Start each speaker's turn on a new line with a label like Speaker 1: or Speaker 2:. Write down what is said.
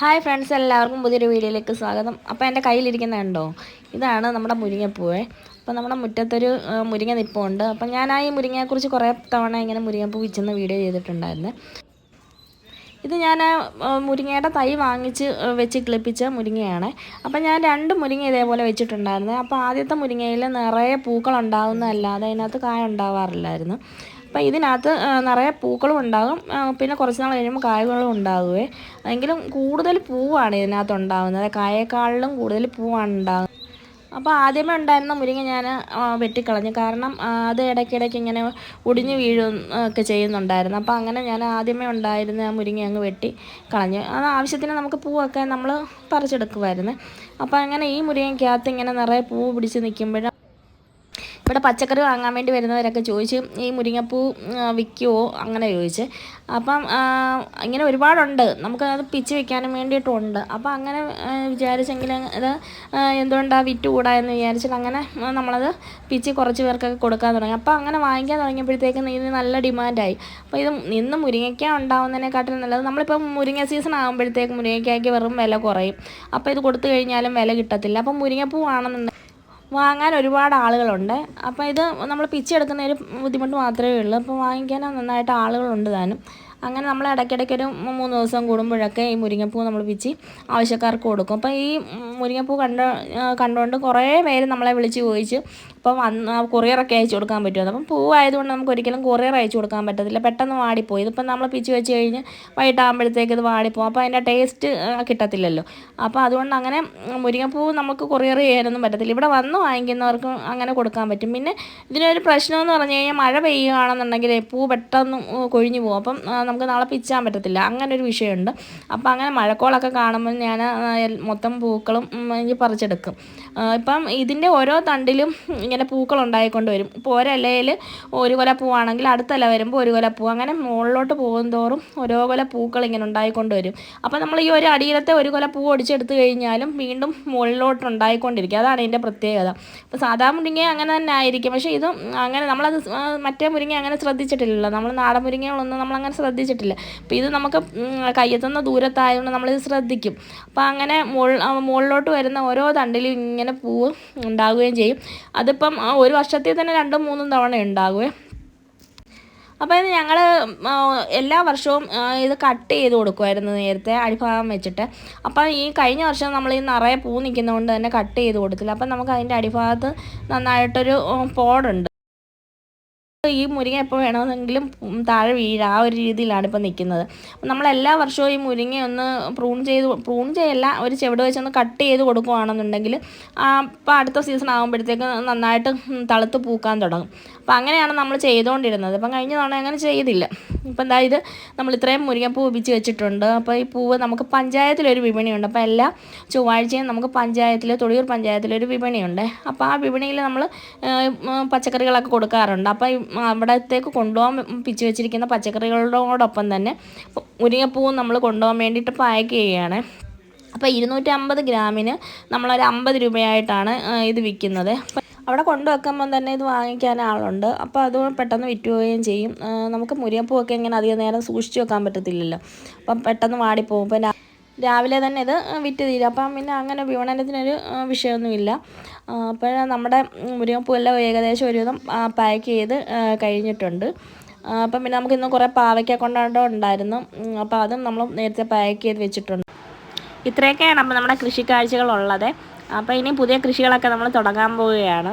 Speaker 1: Hi friends എല്ലാവർക്കും പുതിയൊരു വീഡിയോയിലേക്ക് സ്വാഗതം. അപ്പോൾ എന്റെ കയ്യിലിരിക്കുന്ന കണ്ടോ? ഇതാണ് നമ്മുടെ മുരിങ്ങപ്പൂവേ. അപ്പോൾ നമ്മുടെ മുറ്റത്തൊരു മുരിങ്ങ നിപ്പുണ്ട്. അപ്പോൾ ഞാൻ ആ ഈ മുരിങ്ങയെക്കുറിച്ച് കുറേ തവണ ഇങ്ങനെ മുരിങ്ങപ്പൂ വിച്ചെന്ന് വീഡിയോ ചെയ്തിട്ടുണ്ടായിരുന്നു. ഇത് ഞാൻ മുരിങ്ങയുടെ തൈ വാങ്ങിച്ച് വെച്ച് കിളിപ്പിച്ച മുരിങ്ങയാണ്. അപ്പോൾ ഞാൻ രണ്ട് മുരിങ്ങ ഇതേപോലെ വെച്ചിട്ടുണ്ടായിരുന്നു. അപ്പോൾ ആദ്യത്തെ മുരിങ്ങയിൽ നിറയെ പൂക്കൾ ഉണ്ടാകുന്നതല്ലാതെ അതിനകത്ത് കായ ഉണ്ടാവാറില്ലായിരുന്നു. അപ്പോൾ ഇതിനകത്ത് നിറയെ പൂക്കളും ഉണ്ടാകും. പിന്നെ കുറച്ച് നാൾ കഴിയുമ്പോൾ കായകളും ഉണ്ടാകുവേ. എങ്കിലും കൂടുതൽ പൂവാണ് ഇതിനകത്ത് ഉണ്ടാകുന്നത്. കായേക്കാളിലും കൂടുതൽ പൂവാണ് ഉണ്ടാകുന്നത്. അപ്പോൾ ആദ്യമേ ഉണ്ടായിരുന്ന മുരിങ്ങ ഞാൻ വെട്ടിക്കളഞ്ഞു. കാരണം അത് ഇടയ്ക്കിടയ്ക്ക് ഇങ്ങനെ ഒടിഞ്ഞു വീഴും ഒക്കെ ചെയ്യുന്നുണ്ടായിരുന്നു. അപ്പോൾ അങ്ങനെ ഞാൻ ആദ്യമേ ഉണ്ടായിരുന്ന ആ മുരിങ്ങ അങ്ങ് വെട്ടി കളഞ്ഞു. അത് ആവശ്യത്തിന് നമുക്ക് പൂവൊക്കെ നമ്മൾ പറിച്ചെടുക്കുമായിരുന്നു. അപ്പോൾ അങ്ങനെ ഈ മുരിങ്ങയ്ക്കകത്ത് ഇങ്ങനെ നിറയെ പൂ പിടിച്ച് നിൽക്കുമ്പോഴും ഇവിടെ പച്ചക്കറി വാങ്ങാൻ വേണ്ടി വരുന്നവരൊക്കെ ചോദിച്ച് ഈ മുരിങ്ങപ്പൂ വിൽക്കുമോ അങ്ങനെ ചോദിച്ച്. അപ്പം ഇങ്ങനെ ഒരുപാടുണ്ട്. നമുക്ക് അത് പിച്ച് വെക്കാനും വേണ്ടിയിട്ടുണ്ട് അപ്പം അങ്ങനെ വിചാരിച്ചെങ്കിൽ അത് എന്തുകൊണ്ടാണ് വിറ്റ് കൂടാ എന്ന് വിചാരിച്ചിട്ട് അങ്ങനെ നമ്മളത് പിച്ച് കുറച്ച് പേർക്കൊക്കെ കൊടുക്കാൻ തുടങ്ങി. അപ്പം അങ്ങനെ വാങ്ങിക്കാൻ തുടങ്ങിയപ്പോഴത്തേക്കും ഇതിന് നല്ല ഡിമാൻഡായി. അപ്പോൾ ഇത് നിന്ന് മുരിങ്ങയ്ക്ക ഉണ്ടാവുന്നതിനെക്കാട്ടിലും നല്ലത് നമ്മളിപ്പോൾ മുരിങ്ങ സീസൺ ആകുമ്പോഴത്തേക്കും മുരിങ്ങയ്ക്കായ്ക്ക് വെറും വില കുറയും. അപ്പോൾ ഇത് കൊടുത്തു കഴിഞ്ഞാലും വില കിട്ടത്തില്ല. അപ്പം മുരിങ്ങപ്പൂ ആണെന്നുണ്ടെങ്കിൽ വാങ്ങാൻ ഒരുപാട് ആളുകളുണ്ട്. അപ്പോൾ ഇത് നമ്മൾ പിച്ചെടുക്കുന്ന ഒരു ബുദ്ധിമുട്ട് മാത്രമേ ഉള്ളൂ. അപ്പോൾ വാങ്ങിക്കാൻ നന്നായിട്ട് ആളുകളുണ്ട് താനും. അങ്ങനെ നമ്മൾ ഇടയ്ക്കിടയ്ക്ക് ഒരു മൂന്ന് ദിവസം കൂടുമ്പോഴൊക്കെ ഈ മുരിങ്ങപ്പൂ നമ്മൾ പിച്ചി ആവശ്യക്കാർക്ക് കൊടുക്കും. അപ്പോൾ ഈ മുരിങ്ങപ്പൂ കണ്ട കണ്ടുകൊണ്ട് കുറേ പേര് നമ്മളെ വിളിച്ച് ചോദിച്ചു അപ്പോൾ വന്ന് കൊറിയറൊക്കെ അയച്ചു കൊടുക്കാൻ പറ്റുമോ അപ്പം പൂവായതുകൊണ്ട് നമുക്ക് ഒരിക്കലും കൊറിയർ അയച്ചു കൊടുക്കാൻ പറ്റത്തില്ല. പെട്ടെന്ന് വാടിപ്പോയി. ഇതിപ്പം നമ്മൾ പിച്ച് വെച്ച് കഴിഞ്ഞ് വൈകിട്ടാകുമ്പോഴത്തേക്ക് ഇത് വാടിപ്പോകും. അപ്പോൾ അതിന്റെ ടേസ്റ്റ് കിട്ടത്തില്ലല്ലോ. അപ്പോൾ അതുകൊണ്ട് അങ്ങനെ മുരിങ്ങപ്പൂ നമുക്ക് കൊറിയർ ചെയ്യാനൊന്നും പറ്റത്തില്ല. ഇവിടെ വന്ന് വാങ്ങിക്കുന്നവർക്ക് അങ്ങനെ കൊടുക്കാൻ പറ്റും. പിന്നെ ഇതിനൊരു പ്രശ്നമെന്ന് പറഞ്ഞു കഴിഞ്ഞാൽ മഴ പെയ്യുകയാണെന്നുണ്ടെങ്കിൽ പൂ പെട്ടെന്ന് കൊഴിഞ്ഞു പോകും. അപ്പം നമുക്ക് നാളെ പിച്ചാൻ പറ്റത്തില്ല. അങ്ങനെ ഒരു വിഷയമുണ്ട്. അപ്പോൾ അങ്ങനെ മഴക്കോളൊക്കെ കാണുമ്പോൾ ഞാൻ മൊത്തം പൂക്കളും എനിക്ക് പറിച്ചെടുക്കും. ഇപ്പം ഇതിന്റെ ഓരോ തണ്ടിലും പൂക്കൾ ഉണ്ടായിക്കൊണ്ട് വരും. ഇപ്പോൾ ഒരലയിൽ ഒരു കൊല പൂവാണെങ്കിൽ അടുത്ത വരുമ്പോൾ ഒരു കൊല പൂ. അങ്ങനെ മുകളിലോട്ട് പോകുന്തോറും ഓരോ കൊല പൂക്കൾ ഇങ്ങനെ ഉണ്ടായിക്കൊണ്ട് വരും. അപ്പോൾ നമ്മൾ ഈ ഒരു അടിയിലത്തെ ഒരു കൊല പൂ ഒടിച്ചെടുത്ത് കഴിഞ്ഞാലും വീണ്ടും മുകളിലോട്ട് ഉണ്ടായിക്കൊണ്ടിരിക്കും. അതാണ് ഇതിന്റെ പ്രത്യേകത. അപ്പോൾ സാധാ മുരിങ്ങ അങ്ങനെ തന്നെ ആയിരിക്കും. പക്ഷേ ഇത് അങ്ങനെ നമ്മളത് മറ്റേ മുരിങ്ങ അങ്ങനെ ശ്രദ്ധിച്ചിട്ടില്ലല്ലോ. നമ്മൾ നാടൻ മുരിങ്ങകളൊന്നും നമ്മളങ്ങനെ ശ്രദ്ധിച്ചിട്ടില്ല. അപ്പോൾ ഇത് നമുക്ക് കയ്യെത്തുന്ന ദൂരത്തായതുകൊണ്ട് നമ്മളിത് ശ്രദ്ധിക്കും. അപ്പോൾ അങ്ങനെ മുകളിലോട്ട് വരുന്ന ഓരോ തണ്ടിലും ഇങ്ങനെ പൂവ് ഉണ്ടാകുകയും ചെയ്യും. അതിപ്പം ആ, ഒരു വർഷത്തിൽ തന്നെ രണ്ടും മൂന്നും തവണ ഉണ്ടാകുവേ. അപ്പോൾ ഇത് ഞങ്ങൾ എല്ലാ വർഷവും ഇത് കട്ട് ചെയ്ത് കൊടുക്കുമായിരുന്നു നേരത്തെ അടിഭാഗം വെച്ചിട്ട്. അപ്പം ഈ കഴിഞ്ഞ വർഷം നമ്മൾ ഈ നിറയെ പൂ നിൽക്കുന്നതുകൊണ്ട് തന്നെ കട്ട് ചെയ്ത് കൊടുത്തില്ല. അപ്പം നമുക്ക് അതിന്റെ അടിഭാഗത്ത് നന്നായിട്ടൊരു ഉം, ഈ മുരിങ്ങ എപ്പോൾ വേണമെന്നെങ്കിലും താഴെ വീഴ ആ ഒരു രീതിയിലാണ് ഇപ്പോൾ നിൽക്കുന്നത് എല്ലാ വർഷവും ഈ മുരിങ്ങ ഒന്ന് പ്രൂൺ ചെയ്ത് പ്രൂൺ ചെയ്യല്ല ഒരു ചെവിട് വെച്ചൊന്ന് കട്ട് ചെയ്ത് കൊടുക്കുകയാണെന്നുണ്ടെങ്കിൽ അപ്പോൾ അടുത്ത സീസൺ ആകുമ്പോഴത്തേക്ക് നന്നായിട്ട് തളുത്ത് പൂക്കാൻ തുടങ്ങും. അപ്പോൾ അങ്ങനെയാണ് നമ്മൾ ചെയ്തുകൊണ്ടിരുന്നത് അപ്പം കഴിഞ്ഞ തവണ അങ്ങനെ ചെയ്തില്ല. ഇപ്പം എന്താ ഇത് നമ്മൾ ഇത്രയും മുരിങ്ങപ്പൂ ഒപ്പിച്ച് വെച്ചിട്ടുണ്ട്. അപ്പോൾ ഈ പൂവ് നമുക്ക് പഞ്ചായത്തിലൊരു വിപണിയുണ്ട്. അപ്പോൾ എല്ലാ ചൊവ്വാഴ്ചയും നമുക്ക് പഞ്ചായത്തിൽ തൊടിയൂർ പഞ്ചായത്തിലൊരു വിപണിയുണ്ട്. അപ്പോൾ ആ വിപണിയിൽ നമ്മൾ പച്ചക്കറികളൊക്കെ കൊടുക്കാറുണ്ട്. അപ്പോൾ അവിടത്തേക്ക് കൊണ്ടുപോകാൻ പിച്ച് വെച്ചിരിക്കുന്ന പച്ചക്കറികളോടൊപ്പം തന്നെ മുരിങ്ങപ്പൂവും നമ്മൾ കൊണ്ടുപോകാൻ വേണ്ടിയിട്ട് പാക്ക് ചെയ്യുകയാണ്. അപ്പോൾ ഇരുന്നൂറ്റി അമ്പത് ഗ്രാമിന് നമ്മളൊരു അമ്പത് രൂപയായിട്ടാണ് ഇത് വിൽക്കുന്നത്. അവിടെ കൊണ്ടുവെക്കുമ്പം തന്നെ ഇത് വാങ്ങിക്കാൻ ആളുണ്ട്. അപ്പോൾ അത് പെട്ടെന്ന് വിറ്റ് പോവുകയും ചെയ്യും നമുക്ക് മുരിങ്ങപ്പൂവൊക്കെ ഇങ്ങനെ അധികം നേരം സൂക്ഷിച്ച് വെക്കാൻ പറ്റത്തില്ലല്ലോ. അപ്പം പെട്ടെന്ന് വാടിപ്പോകും രാ- രാവിലെ തന്നെ ഇത് വിറ്റ് തീരും. അപ്പം പിന്നെ അങ്ങനെ വിപണനത്തിനൊരു വിഷയമൊന്നുമില്ല. അപ്പോൾ നമ്മുടെ മുരിങ്ങപ്പൂവെല്ലാം ഏകദേശം ഒരുവിധം പാക്ക് ചെയ്ത് കഴിഞ്ഞിട്ടുണ്ട്. അപ്പം പിന്നെ നമുക്ക് ഇന്ന് കുറേ പാവയ്ക്ക കൊണ്ടാട്ടം ഉണ്ടായിരുന്നു. അപ്പോൾ അതും നമ്മൾ നേരത്തെ പാക്ക് ചെയ്ത് വെച്ചിട്ടുണ്ട്. ഇത്രയൊക്കെയാണ് അപ്പോൾ നമ്മുടെ കൃഷിക്കാഴ്ചകളുള്ളത് അപ്പോൾ ഇനി പുതിയ കൃഷികളൊക്കെ നമ്മൾ തുടങ്ങാൻ പോവുകയാണ്.